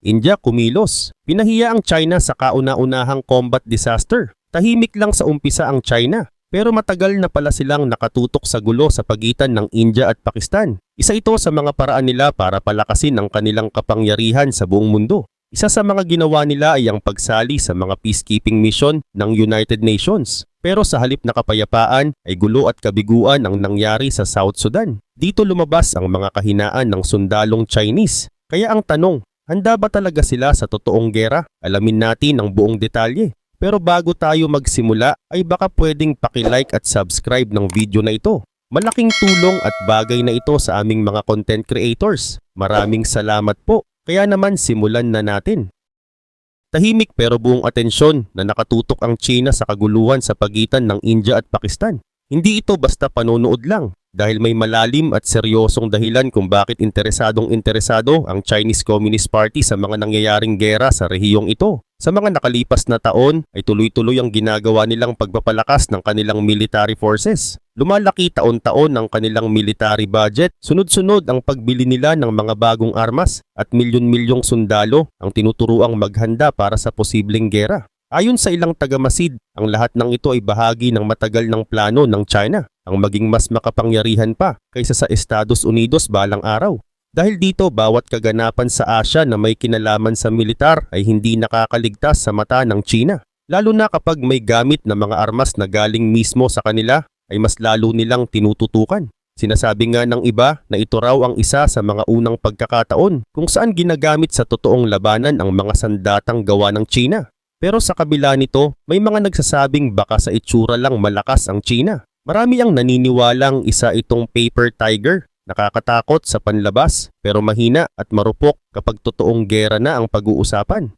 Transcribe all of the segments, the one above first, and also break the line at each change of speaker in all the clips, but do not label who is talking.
India kumilos. Pinahiya ang China sa kauna-unahang combat disaster. Tahimik lang sa umpisa ang China. Pero matagal na pala silang nakatutok sa gulo sa pagitan ng India at Pakistan. Isa ito sa mga paraan nila para palakasin ang kanilang kapangyarihan sa buong mundo. Isa sa mga ginawa nila ay ang pagsali sa mga peacekeeping mission ng United Nations. Pero sa halip na kapayapaan ay gulo at kabiguan ang nangyari sa South Sudan. Dito lumabas ang mga kahinaan ng sundalong Chinese. Kaya ang tanong, handa ba talaga sila sa totoong gera? Alamin natin ang buong detalye. Pero bago tayo magsimula ay baka pwedeng paki-like at subscribe ng video na ito. Malaking tulong at bagay na ito sa aming mga content creators. Maraming salamat po. Kaya naman simulan na natin. Tahimik pero buong atensyon na nakatutok ang China sa kaguluhan sa pagitan ng India at Pakistan. Hindi ito basta panonood lang dahil may malalim at seryosong dahilan kung bakit interesadong interesado ang Chinese Communist Party sa mga nangyayaring gera sa rehiyong ito. Sa mga nakalipas na taon ay tuloy-tuloy ang ginagawa nilang pagpapalakas ng kanilang military forces. Lumalaki taon-taon ang kanilang military budget, sunod-sunod ang pagbili nila ng mga bagong armas at milyon-milyong sundalo ang tinuturuang maghanda para sa posibleng gera. Ayon sa ilang tagamasid, ang lahat ng ito ay bahagi ng matagal ng plano ng China ang maging mas makapangyarihan pa kaysa sa Estados Unidos balang araw. Dahil dito bawat kaganapan sa Asia na may kinalaman sa militar ay hindi nakakaligtas sa mata ng China. Lalo na kapag may gamit na mga armas na galing mismo sa kanila ay mas lalo nilang tinututukan. Sinasabi nga ng iba na ito raw ang isa sa mga unang pagkakataon kung saan ginagamit sa totoong labanan ang mga sandatang gawa ng China. Pero sa kabila nito, may mga nagsasabing baka sa itsura lang malakas ang China. Marami ang naniniwalang isa itong paper tiger, nakakatakot sa panlabas pero mahina at marupok kapag totoong gera na ang pag-uusapan.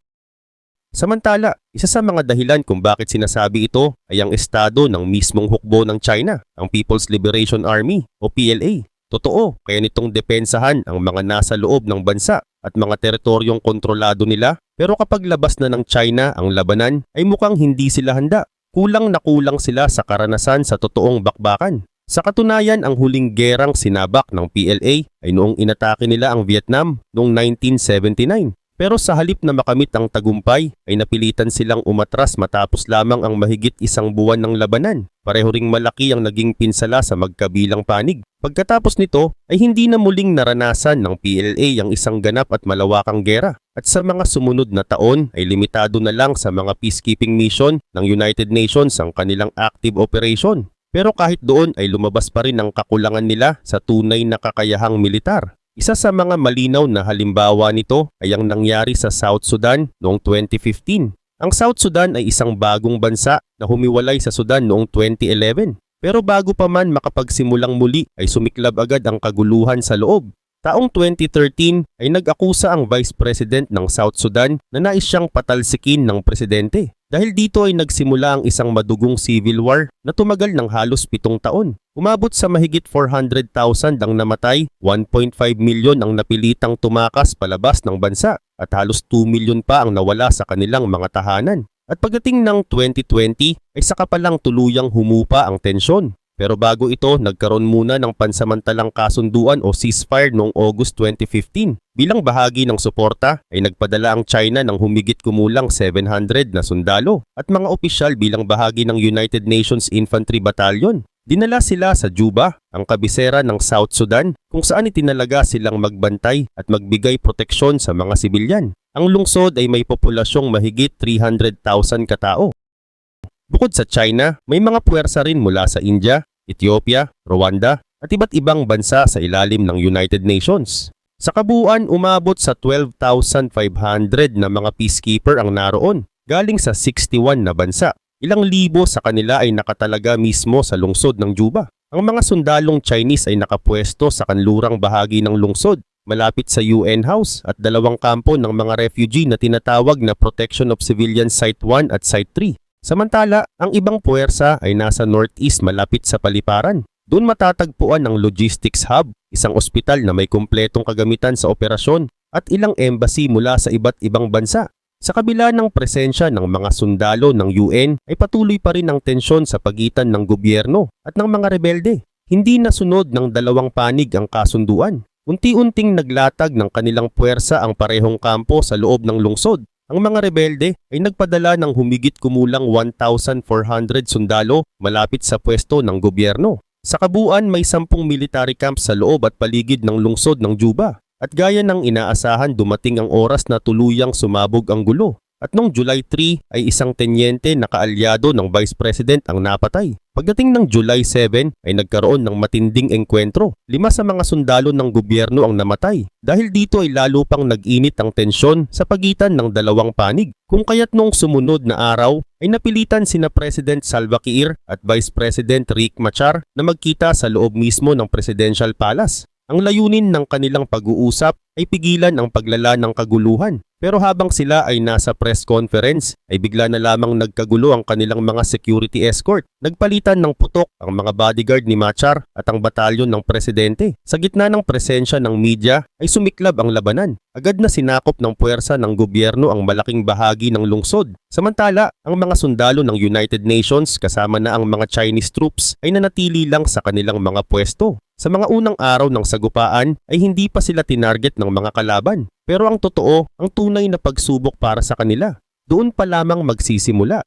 Samantala, isa sa mga dahilan kung bakit sinasabi ito ay ang estado ng mismong hukbo ng China, ang People's Liberation Army o PLA. Totoo, kaya nitong depensahan ang mga nasa loob ng bansa at mga teritoryong kontrolado nila pero kapag labas na ng China ang labanan ay mukhang hindi sila handa. Kulang na kulang sila sa karanasan sa totoong bakbakan. Sa katunayan, ang huling gerang sinabak ng PLA ay noong inatake nila ang Vietnam noong 1979. Pero sa halip na makamit ang tagumpay ay napilitan silang umatras matapos lamang ang mahigit isang buwan ng labanan. Pareho ring malaki ang naging pinsala sa magkabilang panig. Pagkatapos nito ay hindi na muling naranasan ng PLA ang isang ganap at malawakang gera. At sa mga sumunod na taon ay limitado na lang sa mga peacekeeping mission ng United Nations ang kanilang active operation. Pero kahit doon ay lumabas pa rin ang kakulangan nila sa tunay na kakayahang militar. Isa sa mga malinaw na halimbawa nito ay ang nangyari sa South Sudan noong 2015. Ang South Sudan ay isang bagong bansa na humiwalay sa Sudan noong 2011. Pero bago pa man makapagsimulang muli ay sumiklab agad ang kaguluhan sa loob. Taong 2013 ay nag-akusa ang Vice President ng South Sudan na nais siyang patalsikin ng presidente. Dahil dito ay nagsimula ang isang madugong civil war na tumagal ng halos pitong taon. Umabot sa mahigit 400,000 ang namatay, 1.5 milyon ang napilitang tumakas palabas ng bansa at halos 2 milyon pa ang nawala sa kanilang mga tahanan. At pagdating ng 2020 ay saka palang tuluyang humupa ang tensyon. Pero bago ito, nagkaroon muna ng pansamantalang kasunduan o ceasefire noong August 2015. Bilang bahagi ng suporta ay nagpadala ang China ng humigit kumulang 700 na sundalo at mga opisyal bilang bahagi ng United Nations Infantry Battalion. Dinala sila sa Juba, ang kabisera ng South Sudan, kung saan itinalaga silang magbantay at magbigay proteksyon sa mga sibilyan. Ang lungsod ay may populasyong mahigit 300,000 katao. Bukod sa China, may mga puwersa rin mula sa India, Ethiopia, Rwanda at iba't ibang bansa sa ilalim ng United Nations. Sa kabuuan, umabot sa 12,500 na mga peacekeeper ang naroon, galing sa 61 na bansa. Ilang libo sa kanila ay nakatalaga mismo sa lungsod ng Juba. Ang mga sundalong Chinese ay nakapwesto sa kanlurang bahagi ng lungsod, malapit sa UN House at dalawang kampo ng mga refugee na tinatawag na Protection of Civilians Site 1 at Site 3. Samantala, ang ibang puwersa ay nasa northeast malapit sa paliparan. Doon matatagpuan ang logistics hub, isang ospital na may kumpletong kagamitan sa operasyon at ilang embassy mula sa iba't ibang bansa. Sa kabila ng presensya ng mga sundalo ng UN ay patuloy pa rin ang tensyon sa pagitan ng gobyerno at ng mga rebelde. Hindi nasunod ng dalawang panig ang kasunduan. Unti-unting naglatag ng kanilang puwersa ang parehong kampo sa loob ng lungsod. Ang mga rebelde ay nagpadala ng humigit kumulang 1,400 sundalo malapit sa pwesto ng gobyerno. Sa kabuuan may 10 military camp sa loob at paligid ng lungsod ng Juba. At gaya ng inaasahan dumating ang oras na tuluyang sumabog ang gulo. At noong July 3 ay isang tenyente na kaalyado ng Vice President ang napatay. Pagdating ng July 7 ay nagkaroon ng matinding engkwentro. Lima sa mga sundalo ng gobyerno ang namatay. Dahil dito ay lalo pang nag-init ang tensyon sa pagitan ng dalawang panig. Kung kaya't noong sumunod na araw ay napilitan sina President Salva Kiir at Vice President Riek Machar na magkita sa loob mismo ng Presidential Palace. Ang layunin ng kanilang pag-uusap ay pigilan ang paglala ng kaguluhan. Pero habang sila ay nasa press conference, ay bigla na lamang nagkagulo ang kanilang mga security escort. Nagpalitan ng putok ang mga bodyguard ni Machar at ang batalyon ng presidente. Sa gitna ng presensya ng media ay sumiklab ang labanan. Agad na sinakop ng puwersa ng gobyerno ang malaking bahagi ng lungsod. Samantala, ang mga sundalo ng United Nations kasama na ang mga Chinese troops ay nanatili lang sa kanilang mga pwesto. Sa mga unang araw ng sagupaan ay hindi pa sila tinarget ng mga kalaban. Pero ang totoo, ang tunay na pagsubok para sa kanila, doon pa lamang magsisimula.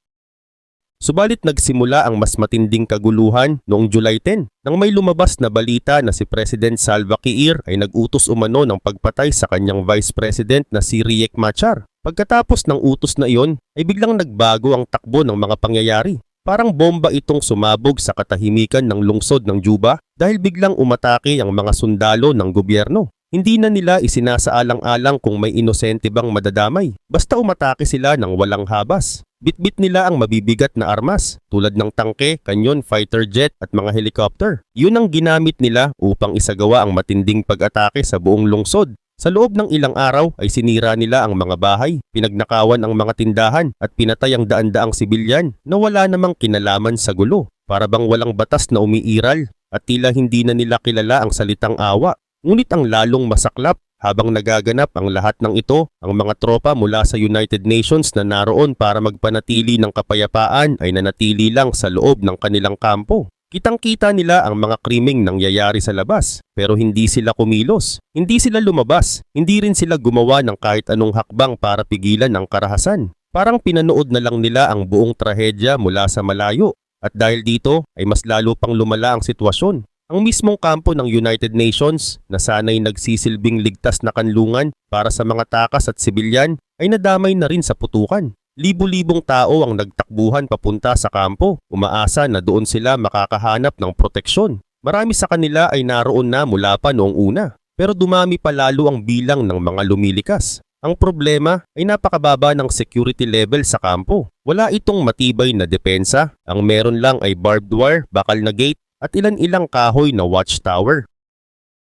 Subalit nagsimula ang mas matinding kaguluhan noong July 10 nang may lumabas na balita na si President Salva Kiir ay nag-utos umano ng pagpatay sa kanyang Vice President na si Riek Machar. Pagkatapos ng utos na iyon ay biglang nagbago ang takbo ng mga pangyayari. Parang bomba itong sumabog sa katahimikan ng lungsod ng Juba dahil biglang umatake ang mga sundalo ng gobyerno. Hindi na nila isinasaalang-alang kung may inosente bang madadamay. Basta umatake sila ng walang habas. Bitbit nila ang mabibigat na armas tulad ng tangke, kanyon, fighter jet at mga helicopter. Yun ang ginamit nila upang isagawa ang matinding pag-atake sa buong lungsod. Sa loob ng ilang araw ay sinira nila ang mga bahay, pinagnakawan ang mga tindahan at pinatay ang daan-daang sibilyan na wala namang kinalaman sa gulo. Para bang walang batas na umiiral at tila hindi na nila kilala ang salitang awa. Ngunit ang lalong masaklap habang nagaganap ang lahat ng ito, ang mga tropa mula sa United Nations na naroon para magpanatili ng kapayapaan ay nanatili lang sa loob ng kanilang kampo. Kitang-kita nila ang mga krimeng nangyayari sa labas, pero hindi sila kumilos. Hindi sila lumabas, hindi rin sila gumawa ng kahit anong hakbang para pigilan ang karahasan. Parang pinanood na lang nila ang buong trahedya mula sa malayo. At dahil dito ay mas lalo pang lumala ang sitwasyon. Ang mismong kampo ng United Nations na sana'y nagsisilbing ligtas na kanlungan para sa mga takas at sibilyan ay nadamay na rin sa putukan. Libo-libong tao ang nagtakbuhan papunta sa kampo, umaasa na doon sila makakahanap ng proteksyon. Marami sa kanila ay naroon na mula pa noong una, pero dumami pa lalo ang bilang ng mga lumilikas. Ang problema ay napakababa ng security level sa kampo. Wala itong matibay na depensa, ang meron lang ay barbed wire, bakal na gate at ilan-ilang kahoy na watchtower.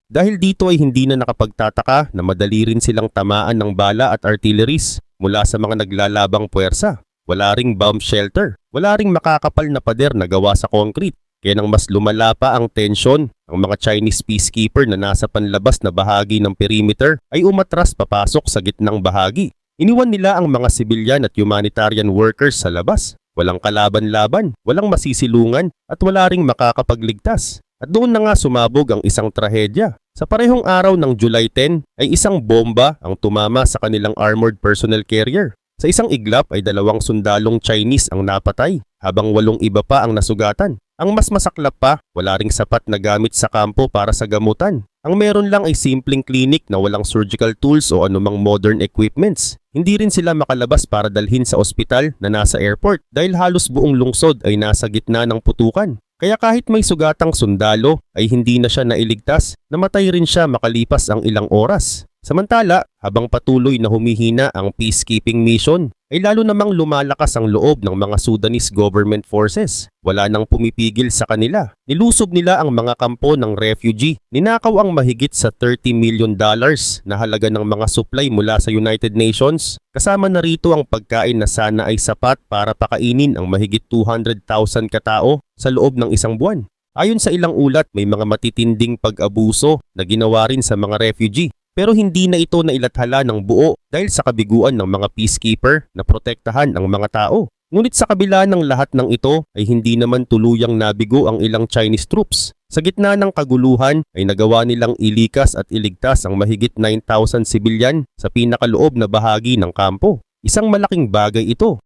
Dahil dito ay hindi na nakapagtataka na madali rin silang tamaan ng bala at artilleries mula sa mga naglalabang puwersa. Wala ring bomb shelter. Wala ring makakapal na pader na gawa sa concrete. Kaya nang mas lumala pa ang tensyon, ang mga Chinese peacekeeper na nasa panlabas na bahagi ng perimeter ay umatras papasok sa gitnang bahagi. Iniwan nila ang mga sibilyan at humanitarian workers sa labas. Walang kalaban-laban, walang masisilungan at wala ring makakapagligtas. At doon na nga sumabog ang isang trahedya. Sa parehong araw ng July 10 ay isang bomba ang tumama sa kanilang armored personnel carrier. Sa isang iglap ay dalawang sundalong Chinese ang napatay habang walong iba pa ang nasugatan. Ang mas masaklap pa, wala ring sapat na gamit sa kampo para sa gamutan. Ang meron lang ay simpleng clinic na walang surgical tools o anumang modern equipments. Hindi rin sila makalabas para dalhin sa ospital na nasa airport dahil halos buong lungsod ay nasa gitna ng putukan. Kaya kahit may sugatang sundalo ay hindi na siya nailigtas, namatay rin siya makalipas ang ilang oras. Samantala, habang patuloy na humihina ang peacekeeping mission, ay lalo namang lumalakas ang loob ng mga Sudanese government forces. Wala nang pumipigil sa kanila. Nilusob nila ang mga kampo ng refugee. Ninakaw ang mahigit sa 30 million dollars na halaga ng mga supply mula sa United Nations. Kasama na rito ang pagkain na sana ay sapat para pakainin ang mahigit 200,000 katao sa loob ng isang buwan. Ayon sa ilang ulat, may mga matitinding pag-abuso na ginawa rin sa mga refugee pero hindi na ito nailathala ng buo dahil sa kabiguan ng mga peacekeeper na protektahan ang mga tao. Ngunit sa kabila ng lahat ng ito ay hindi naman tuluyang nabigo ang ilang Chinese troops. Sa gitna ng kaguluhan ay nagawa nilang ilikas at iligtas ang mahigit 9,000 sibilyan sa pinakaloob na bahagi ng kampo. Isang malaking bagay ito.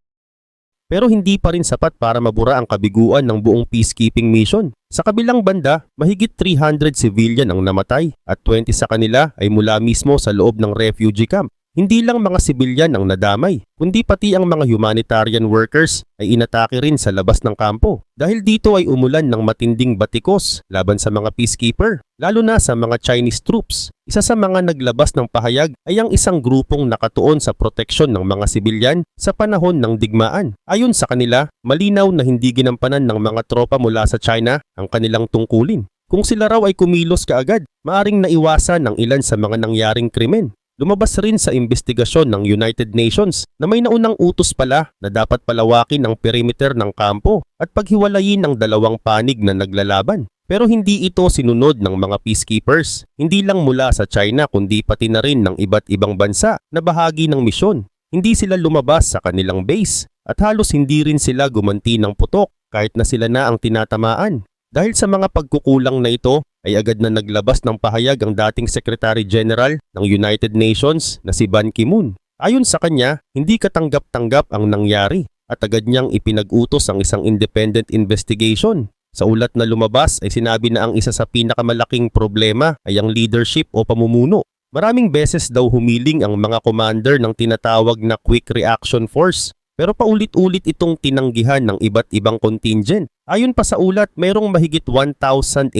Pero hindi pa rin sapat para mabura ang kabiguan ng buong peacekeeping mission. Sa kabilang banda, mahigit 300 civilian ang namatay at 20 sa kanila ay mula mismo sa loob ng refugee camp. Hindi lang mga sibilyan ang nadamay, kundi pati ang mga humanitarian workers ay inatake rin sa labas ng kampo. Dahil dito ay umulan ng matinding batikos laban sa mga peacekeeper, lalo na sa mga Chinese troops. Isa sa mga naglabas ng pahayag ay ang isang grupong nakatuon sa proteksyon ng mga sibilyan sa panahon ng digmaan. Ayon sa kanila, malinaw na hindi ginampanan ng mga tropa mula sa China ang kanilang tungkulin. Kung sila raw ay kumilos kaagad, maaring naiwasan ng ilan sa mga nangyaring krimen. Lumabas rin sa investigasyon ng United Nations na may naunang utos pala na dapat palawakin ang perimeter ng kampo at paghiwalayin ang dalawang panig na naglalaban. Pero hindi ito sinunod ng mga peacekeepers, hindi lang mula sa China kundi pati na rin ng iba't ibang bansa na bahagi ng misyon. Hindi sila lumabas sa kanilang base at halos hindi rin sila gumanti ng putok kahit na sila na ang tinatamaan. Dahil sa mga pagkukulang na ito, ay agad na naglabas ng pahayag ang dating Secretary General ng United Nations na si Ban Ki-moon. Ayon sa kanya, hindi katanggap-tanggap ang nangyari at agad niyang ipinag-utos ang isang independent investigation. Sa ulat na lumabas ay sinabi na ang isa sa pinakamalaking problema ay ang leadership o pamumuno. Maraming beses daw humiling ang mga commander ng tinatawag na Quick Reaction Force pero paulit-ulit itong tinanggihan ng iba't ibang contingent. Ayon pa sa ulat, mayroong mahigit 1,800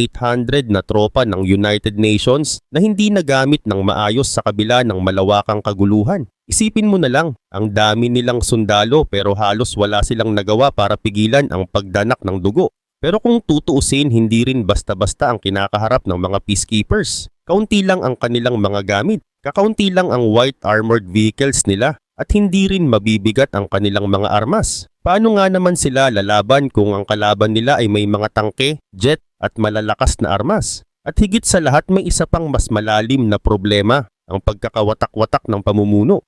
na tropa ng United Nations na hindi nagamit ng maayos sa kabila ng malawakang kaguluhan. Isipin mo na lang, ang dami nilang sundalo pero halos wala silang nagawa para pigilan ang pagdanak ng dugo. Pero kung tutuusin, hindi rin basta-basta ang kinakaharap ng mga peacekeepers. Kaunti lang ang kanilang mga gamit. Kakaunti lang ang white armored vehicles nila at hindi rin mabibigat ang kanilang mga armas. Paano nga naman sila lalaban kung ang kalaban nila ay may mga tangke, jet at malalakas na armas? At higit sa lahat may isa pang mas malalim na problema, ang pagkakawatak-watak ng pamumuno.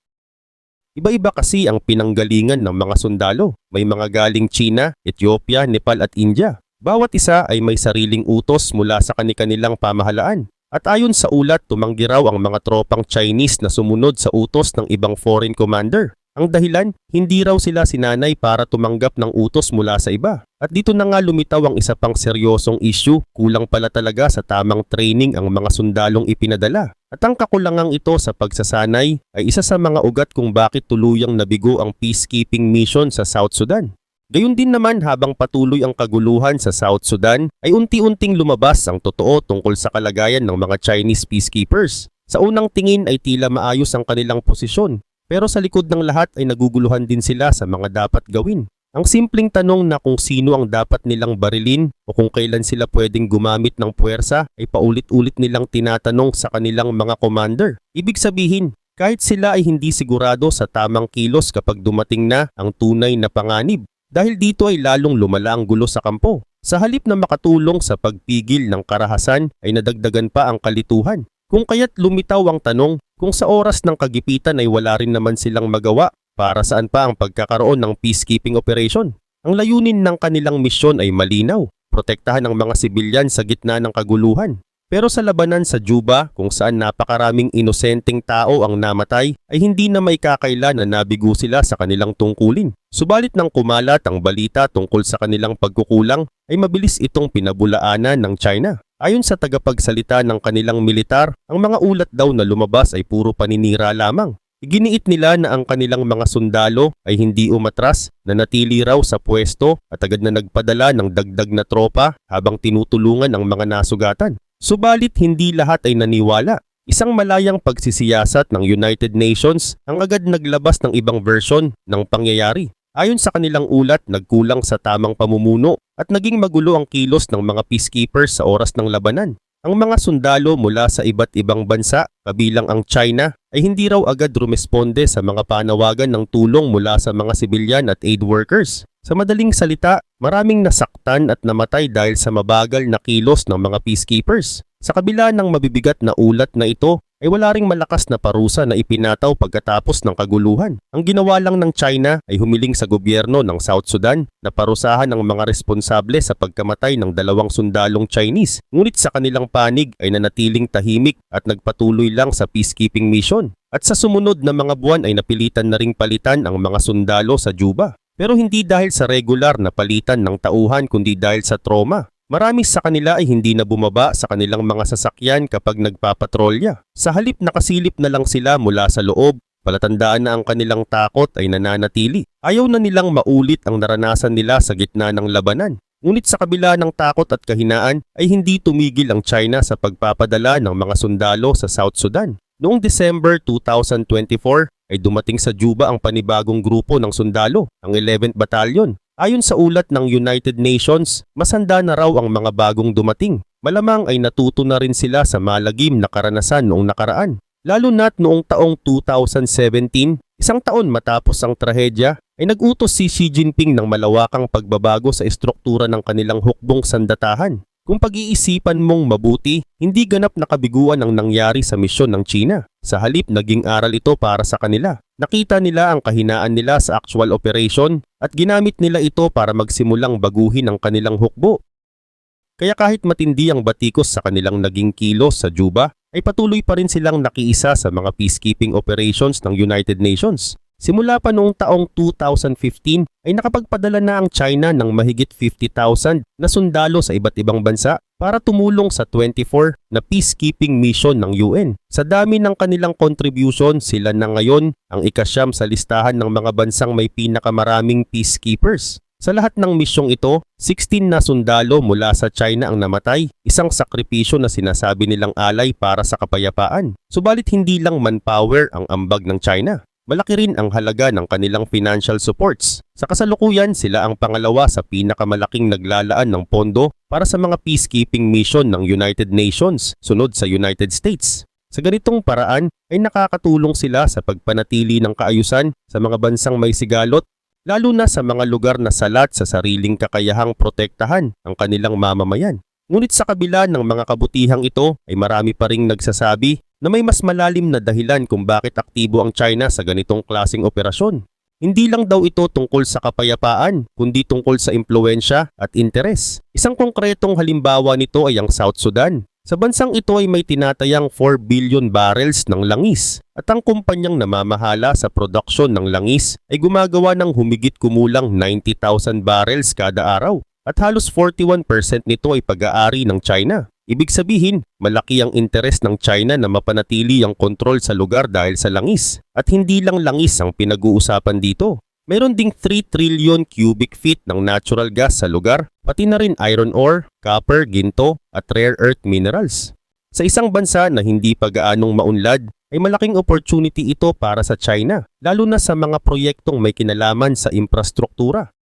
Iba-iba kasi ang pinanggalingan ng mga sundalo. May mga galing China, Ethiopia, Nepal at India. Bawat isa ay may sariling utos mula sa kanilang pamahalaan. At ayon sa ulat, tumanggi raw ang mga tropang Chinese na sumunod sa utos ng ibang foreign commander. Ang dahilan, hindi raw sila sinanay para tumanggap ng utos mula sa iba. At dito na nga lumitaw ang isa pang seryosong issue, kulang pala talaga sa tamang training ang mga sundalong ipinadala. At ang kakulangang ito sa pagsasanay ay isa sa mga ugat kung bakit tuluyang nabigo ang peacekeeping mission sa South Sudan. Gayun din naman habang patuloy ang kaguluhan sa South Sudan ay unti-unting lumabas ang totoo tungkol sa kalagayan ng mga Chinese peacekeepers. Sa unang tingin ay tila maayos ang kanilang posisyon pero sa likod ng lahat ay naguguluhan din sila sa mga dapat gawin. Ang simpleng tanong na kung sino ang dapat nilang barilin o kung kailan sila pwedeng gumamit ng puwersa ay paulit-ulit nilang tinatanong sa kanilang mga commander. Ibig sabihin, kahit sila ay hindi sigurado sa tamang kilos kapag dumating na ang tunay na panganib, dahil dito ay lalong lumala ang gulo sa kampo. Sa halip na makatulong sa pagpigil ng karahasan ay nadagdagan pa ang kalituhan. Kung kaya't lumitaw ang tanong kung sa oras ng kagipitan ay wala rin naman silang magawa para saan pa ang pagkakaroon ng peacekeeping operation. Ang layunin ng kanilang misyon ay malinaw, protektahan ang mga sibilyan sa gitna ng kaguluhan. Pero sa labanan sa Juba kung saan napakaraming inosenteng tao ang namatay ay hindi na may kakaila na nabigo sila sa kanilang tungkulin. Subalit nang kumalat ang balita tungkol sa kanilang pagkukulang ay mabilis itong pinabulaanan ng China. Ayon sa tagapagsalita ng kanilang militar, ang mga ulat daw na lumabas ay puro paninira lamang. Iginiit nila na ang kanilang mga sundalo ay hindi umatras na natili raw sa pwesto at agad na nagpadala ng dagdag na tropa habang tinutulungan ang mga nasugatan. Subalit hindi lahat ay naniwala. Isang malayang pagsisiyasat ng United Nations ang agad naglabas ng ibang version ng pangyayari. Ayon sa kanilang ulat, nagkulang sa tamang pamumuno at naging magulo ang kilos ng mga peacekeepers sa oras ng labanan. Ang mga sundalo mula sa iba't ibang bansa, kabilang ang China, ay hindi raw agad rumesponde sa mga panawagan ng tulong mula sa mga sibilyan at aid workers. Sa madaling salita, maraming nasaktan at namatay dahil sa mabagal na kilos ng mga peacekeepers. Sa kabila ng mabibigat na ulat na ito, ay wala ring malakas na parusa na ipinataw pagkatapos ng kaguluhan. Ang ginawa lang ng China ay humiling sa gobyerno ng South Sudan na parusahan ang mga responsable sa pagkamatay ng dalawang sundalong Chinese. Ngunit sa kanilang panig ay nanatiling tahimik at nagpatuloy lang sa peacekeeping mission. At sa sumunod na mga buwan ay napilitan na ring palitan ang mga sundalo sa Juba. Pero hindi dahil sa regular na palitan ng tauhan kundi dahil sa trauma. Marami sa kanila ay hindi na bumaba sa kanilang mga sasakyan kapag nagpapatrolya. Sa halip nakasilip na lang sila mula sa loob, palatandaan na ang kanilang takot ay nananatili. Ayaw na nilang maulit ang naranasan nila sa gitna ng labanan. Ngunit sa kabila ng takot at kahinaan ay hindi tumigil ang China sa pagpapadala ng mga sundalo sa South Sudan. Noong December 2024 ay dumating sa Juba ang panibagong grupo ng sundalo, ang 11th Battalion. Ayon sa ulat ng United Nations, masanda na raw ang mga bagong dumating. Malamang ay natuto na rin sila sa malagim na karanasan noong nakaraan. Lalo na't noong taong 2017, isang taon matapos ang trahedya, ay nag-utos si Xi Jinping ng malawakang pagbabago sa estruktura ng kanilang hukbong sandatahan. Kung pag-iisipan mong mabuti, hindi ganap nakabiguan ang nangyari sa misyon ng China. Sa halip naging aral ito para sa kanila. Nakita nila ang kahinaan nila sa actual operation at ginamit nila ito para magsimulang baguhin ang kanilang hukbo. Kaya kahit matindi ang batikos sa kanilang naging kilos sa Juba, ay patuloy pa rin silang nakiisa sa mga peacekeeping operations ng United Nations. Simula pa noong taong 2015 ay nakapagpadala na ang China ng mahigit 50,000 na sundalo sa iba't ibang bansa para tumulong sa 24 na peacekeeping mission ng UN. Sa dami ng kanilang contribution, sila na ngayon ang ikasyam sa listahan ng mga bansang may pinakamaraming peacekeepers. Sa lahat ng misyong ito, 16 na sundalo mula sa China ang namatay, isang sakripisyo na sinasabi nilang alay para sa kapayapaan. Subalit hindi lang manpower ang ambag ng China. Malaki rin ang halaga ng kanilang financial supports. Sa kasalukuyan, sila ang pangalawa sa pinakamalaking naglalaan ng pondo para sa mga peacekeeping mission ng United Nations, sunod sa United States. Sa ganitong paraan ay nakakatulong sila sa pagpanatili ng kaayusan sa mga bansang may sigalot, lalo na sa mga lugar na salat sa sariling kakayahang protektahan ang kanilang mamamayan. Ngunit sa kabila ng mga kabutihang ito ay marami pa ring nagsasabi na may mas malalim na dahilan kung bakit aktibo ang China sa ganitong klasing operasyon. Hindi lang daw ito tungkol sa kapayapaan, kundi tungkol sa impluensya at interes. Isang konkretong halimbawa nito ay ang South Sudan. Sa bansang ito ay may tinatayang 4 billion barrels ng langis at ang kumpanyang namamahala sa produksyon ng langis ay gumagawa ng humigit kumulang 90,000 barrels kada araw at halos 41% nito ay pag-aari ng China. Ibig sabihin, malaki ang interes ng China na mapanatili ang kontrol sa lugar dahil sa langis. At hindi lang langis ang pinag-uusapan dito. Meron ding 3 trillion cubic feet ng natural gas sa lugar, pati na rin iron ore, copper, ginto, at rare earth minerals. Sa isang bansa na hindi pa gaanong maunlad, ay malaking opportunity ito para sa China, lalo na sa mga proyektong may kinalaman sa infrastruktura.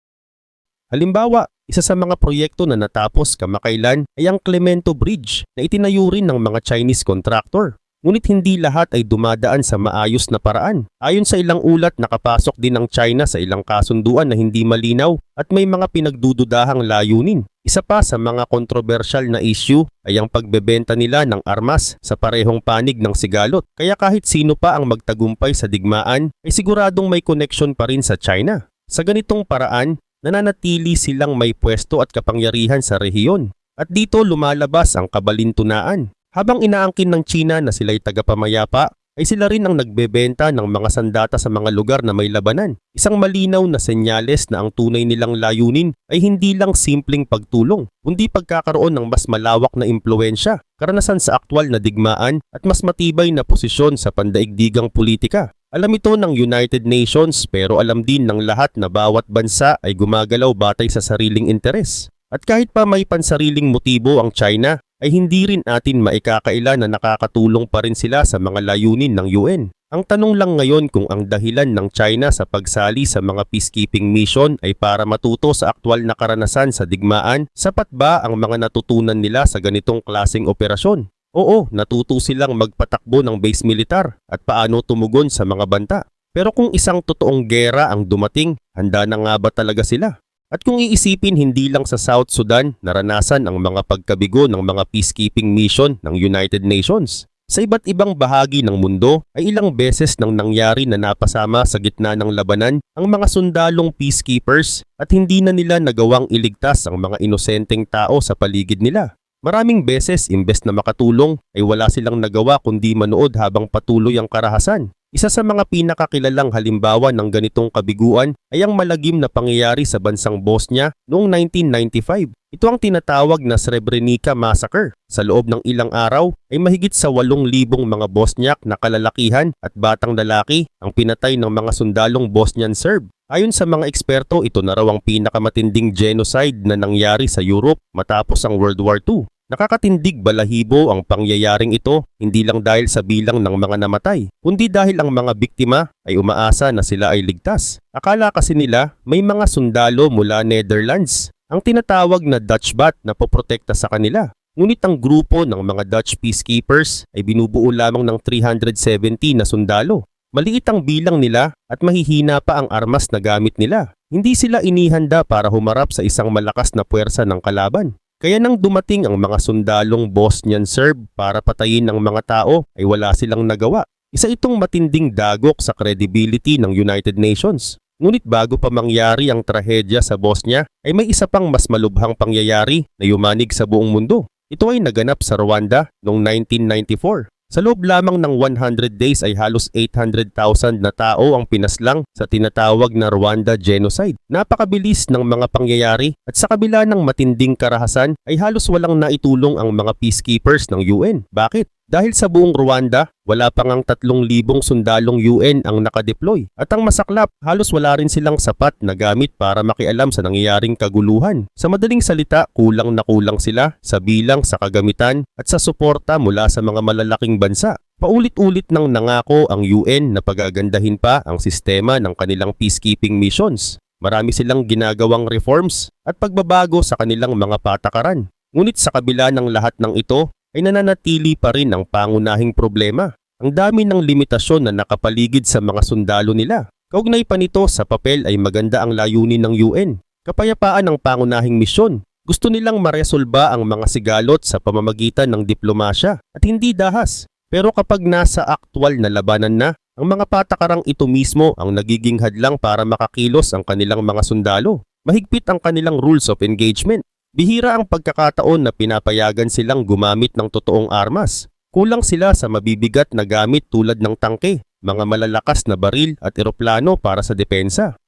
Halimbawa, isa sa mga proyekto na natapos kamakailan ay ang Clemento Bridge na itinayo rin ng mga Chinese contractor. Ngunit hindi lahat ay dumadaan sa maayos na paraan. Ayon sa ilang ulat, nakapasok din ng China sa ilang kasunduan na hindi malinaw at may mga pinagdududahang layunin. Isa pa sa mga kontrobersyal na issue ay ang pagbebenta nila ng armas sa parehong panig ng sigalot. Kaya kahit sino pa ang magtagumpay sa digmaan ay siguradong may connection pa rin sa China. Sa ganitong paraan, nananatili silang may pwesto at kapangyarihan sa rehiyon. At dito lumalabas ang kabalintunaan. Habang inaangkin ng China na sila'y tagapamayapa, ay sila rin ang nagbebenta ng mga sandata sa mga lugar na may labanan. Isang malinaw na senyales na ang tunay nilang layunin ay hindi lang simpleng pagtulong, kundi pagkakaroon ng mas malawak na impluensya, karanasan sa aktwal na digmaan at mas matibay na posisyon sa pandaigdigang politika. Alam ito ng United Nations pero alam din ng lahat na bawat bansa ay gumagalaw batay sa sariling interes. At kahit pa may pansariling motibo ang China, ay hindi rin atin maikakaila na nakakatulong pa rin sila sa mga layunin ng UN. Ang tanong lang ngayon kung ang dahilan ng China sa pagsali sa mga peacekeeping mission ay para matuto sa aktwal na karanasan sa digmaan, sapat ba ang mga natutunan nila sa ganitong klaseng operasyon? Oo, natuto silang magpatakbo ng base militar at paano tumugon sa mga banta. Pero kung isang totoong gera ang dumating, handa na nga ba talaga sila? At kung iisipin hindi lang sa South Sudan naranasan ang mga pagkabigo ng mga peacekeeping mission ng United Nations. Sa iba't ibang bahagi ng mundo ay ilang beses nang nangyari na napasama sa gitna ng labanan ang mga sundalong peacekeepers at hindi na nila nagawang iligtas ang mga inosenteng tao sa paligid nila. Maraming beses imbes na makatulong ay wala silang nagawa kundi manood habang patuloy ang karahasan. Isa sa mga pinakakilalang halimbawa ng ganitong kabiguan ay ang malagim na pangyayari sa bansang Bosnia noong 1995. Ito ang tinatawag na Srebrenica Massacre. Sa loob ng ilang araw ay mahigit sa 8,000 mga Bosniak na kalalakihan at batang lalaki ang pinatay ng mga sundalong Bosnian Serb. Ayon sa mga eksperto, ito na raw ang pinakamatinding genocide na nangyari sa Europe matapos ang World War II. Nakakatindig balahibo ang pangyayaring ito hindi lang dahil sa bilang ng mga namatay, kundi dahil ang mga biktima ay umaasa na sila ay ligtas. Akala kasi nila may mga sundalo mula Netherlands, ang tinatawag na Dutch Bat na poprotekta sa kanila. Ngunit ang grupo ng mga Dutch peacekeepers ay binubuo lamang ng 370 na sundalo. Maliit ang bilang nila at mahihina pa ang armas na gamit nila. Hindi sila inihanda para humarap sa isang malakas na puwersa ng kalaban. Kaya nang dumating ang mga sundalong Bosnian Serb para patayin ang mga tao ay wala silang nagawa. Isa itong matinding dagok sa credibility ng United Nations. Ngunit bago pa mangyari ang trahedya sa Bosnia ay may isa pang mas malubhang pangyayari na yumanig sa buong mundo. Ito ay naganap sa Rwanda noong 1994. Sa loob lamang ng 100 days ay halos 800,000 na tao ang pinaslang sa tinatawag na Rwanda Genocide. Napakabilis ng mga pangyayari at sa kabila ng matinding karahasan ay halos walang naitulong ang mga peacekeepers ng UN. Bakit? Dahil sa buong Rwanda, wala pa ngang 3,000 sundalong UN ang nakadeploy. At ang masaklap, halos wala rin silang sapat na gamit para makialam sa nangyayaring kaguluhan. Sa madaling salita, kulang na kulang sila sa bilang sa kagamitan at sa suporta mula sa mga malalaking bansa. Paulit-ulit nang nangako ang UN na pagagandahin pa ang sistema ng kanilang peacekeeping missions. Marami silang ginagawang reforms at pagbabago sa kanilang mga patakaran. Ngunit sa kabila ng lahat ng ito, ay nananatili pa rin ang pangunahing problema. Ang dami ng limitasyon na nakapaligid sa mga sundalo nila. Kaugnay pa nito sa papel ay maganda ang layunin ng UN. Kapayapaan ang pangunahing misyon. Gusto nilang maresolba ang mga sigalot sa pamamagitan ng diplomasya at hindi dahas. Pero kapag nasa aktwal na labanan na, ang mga patakarang ito mismo ang nagiging hadlang para makakilos ang kanilang mga sundalo. Mahigpit ang kanilang rules of engagement. Bihira ang pagkakataon na pinapayagan silang gumamit ng totoong armas. Kulang sila sa mabibigat na gamit tulad ng tangke, mga malalakas na baril at eroplano para sa depensa.